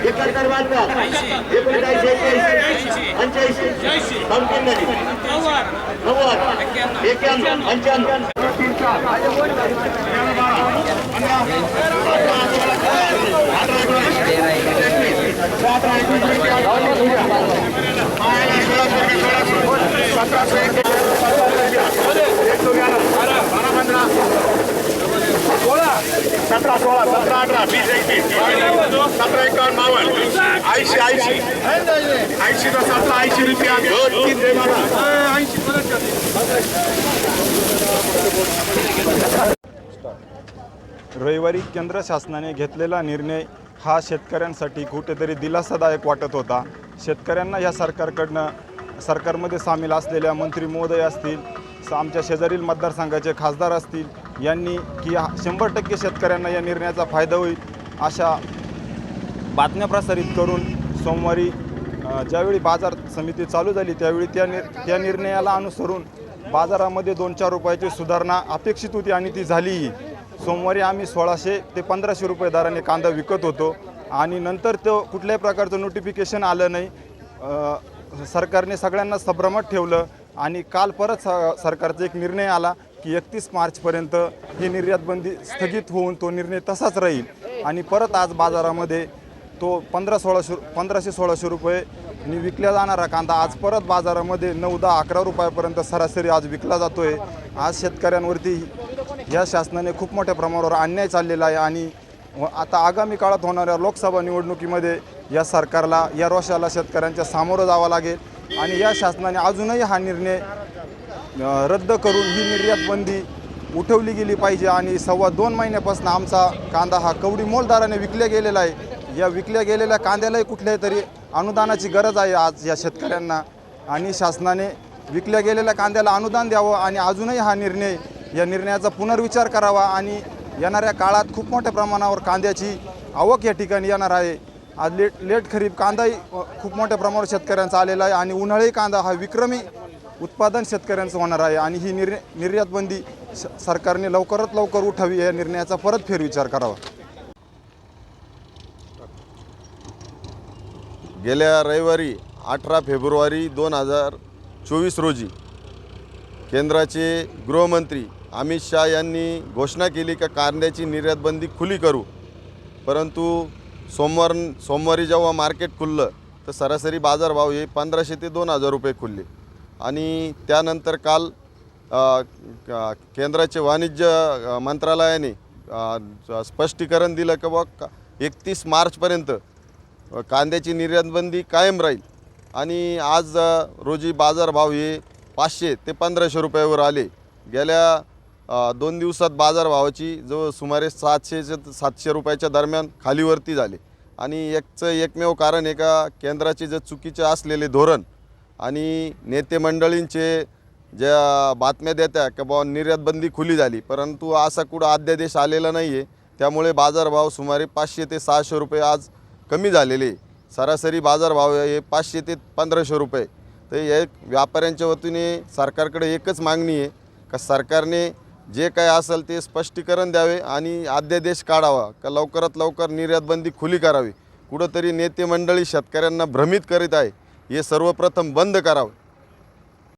एकाहत्तर वाजता एकोणचाळीस एक्क्याऐंशी पंच्याऐंशी पंच्याण्णव नव्वद एक्क्याण्णव पंच्याण्णव सतरा सोळा सतरा अठरा वीस एकवीस सतरा एकावन्न बावन्न ऐंशी ऐंशी ऐंशी तो सतरा ऐंशी रुपया दोन तीन दे मला रविवारी केंद्र शासनाने घेतलेला निर्णय हा शेतकऱ्यांसाठी कुठेतरी दिलासादायक वाटत होता. शेतकऱ्यांना या सरकारकडनं सरकारमध्ये सामील असलेल्या मंत्री महोदय असतील स- आमच्या शेजारील मतदारसंघाचे खासदार असतील यांनी की शंभर टक्के शेतकऱ्यांना या निर्णयाचा फायदा होईल अशा बातम्या प्रसारित करून सोमवारी ज्यावेळी बाजार समिती चालू झाली त्यावेळी त्या निर त्या निर्णयाला अनुसरून बाजारामध्ये दोन चार रुपयाची सुधारणा अपेक्षित होती आणि ती झालीही. सोमवारी आम्ही सोळाशे ते पंधराशे रुपये दराने कांदा विकत होतो आणि नंतर तो कुठल्याही प्रकारचं नोटिफिकेशन आलं नाही. सरकारने सगळ्यांना संभ्रमात ठेवलं आणि काल परत स सरकारचा एक निर्णय आला की एकतीस मार्चपर्यंत ही निर्यात बंदी स्थगित होऊन तो निर्णय तसाच राहील. आणि परत आज बाजारामध्ये तो पंधरा सोळाशे पंधराशे सोळाशे रुपये नि विकला जाणारा कांदा आज परत बाजारामध्ये नऊ दहा अकरा रुपयापर्यंत सरासरी आज विकला जातो आहे आज शेतकऱ्यांवरती या शासनाने खूप मोठ्या प्रमाणावर अन्याय चाललेला आहे आणि व आता आगामी काळात होणाऱ्या लोकसभा निवडणुकीमध्ये या सरकारला या रोषाला शेतकऱ्यांच्या सामोरं जावं लागेल आणि या शासनाने अजूनही हा निर्णय रद्द करून ही निर्यात बंदी उठवली गेली पाहिजे आणि सव्वा दोन महिन्यापासून आमचा कांदा हा कवडी मोलदाराने विकल्या गेलेला आहे. या विकल्या गेलेल्या कांद्यालाही कुठल्याही तरी अनुदानाची गरज आहे आज या शेतकऱ्यांना आणि शासनाने विकल्या गेलेल्या कांद्याला अनुदान द्यावं आणि अजूनही हा निर्णय या निर्णयाचा पुनर्विचार करावा आणि येणाऱ्या काळात खूप मोठ्या प्रमाणावर कांद्याची आवक या ठिकाणी येणार आहे. आज लेट लेट खरीप कांदाही खूप मोठ्या प्रमाणावर शेतकऱ्यांचा आलेला आहे आणि उन्हाळी कांदा हा विक्रमी उत्पादन शेतकऱ्यांचं होणार आहे आणि ही निर् निर्यातबंदी स- सरकारने लवकरात लवकर उठावी या निर्णयाचा परत फेरविचार करावा. गेल्या रविवारी अठरा फेब्रुवारी दोन हजार चोवीस रोजी केंद्राचे गृहमंत्री अमित शाह यांनी घोषणा केली का कांद्याची निर्यातबंदी खुली करू. परंतु सोमवार सोमवारी जेव्हा मार्केट खुललं तर सरासरी बाजारभाव हे पंधराशे ते दोन हजार रुपये खुलले. आणि त्यानंतर काल केंद्राचे वाणिज्य मंत्रालयाने स्पष्टीकरण दिलं की बा एकतीस मार्चपर्यंत कांद्याची निर्यातबंदी कायम राहील. आणि आज रोजी बाजारभाव हे पाचशे ते पंधराशे रुपयावर आले. गेल्या दोन दिवसात बाजारभावाची जवळ सुमारे सातशे सातशे रुपयाच्या दरम्यान खालीवरती झाले. आणि एकचं एकमेव कारण आहे का केंद्राचे जे चुकीचे असलेले धोरण आणि नेते मंडळींचे ज्या बातम्या देत्या की बुवा निर्यातबंदी खुली झाली परंतु असा कुठं अध्यादेश आलेला नाही आहे त्यामुळे बाजारभाव सुमारे पाचशे ते सहाशे रुपये आज कमी झालेले. सरासरी बाजारभाव हे पाचशे ते पंधराशे रुपये. तर एक व्यापाऱ्यांच्या वतीने सरकारकडे एकच मागणी आहे का सरकारने जे काय असेल ते स्पष्टीकरण द्यावे आणि अध्यादेश काढावा. का लवकरात लवकर निर्यातबंदी खुली करावी. कुठंतरी नेते मंडळी शेतकऱ्यांना भ्रमित करीत आहे. हे सर्वप्रथम बंद करावं.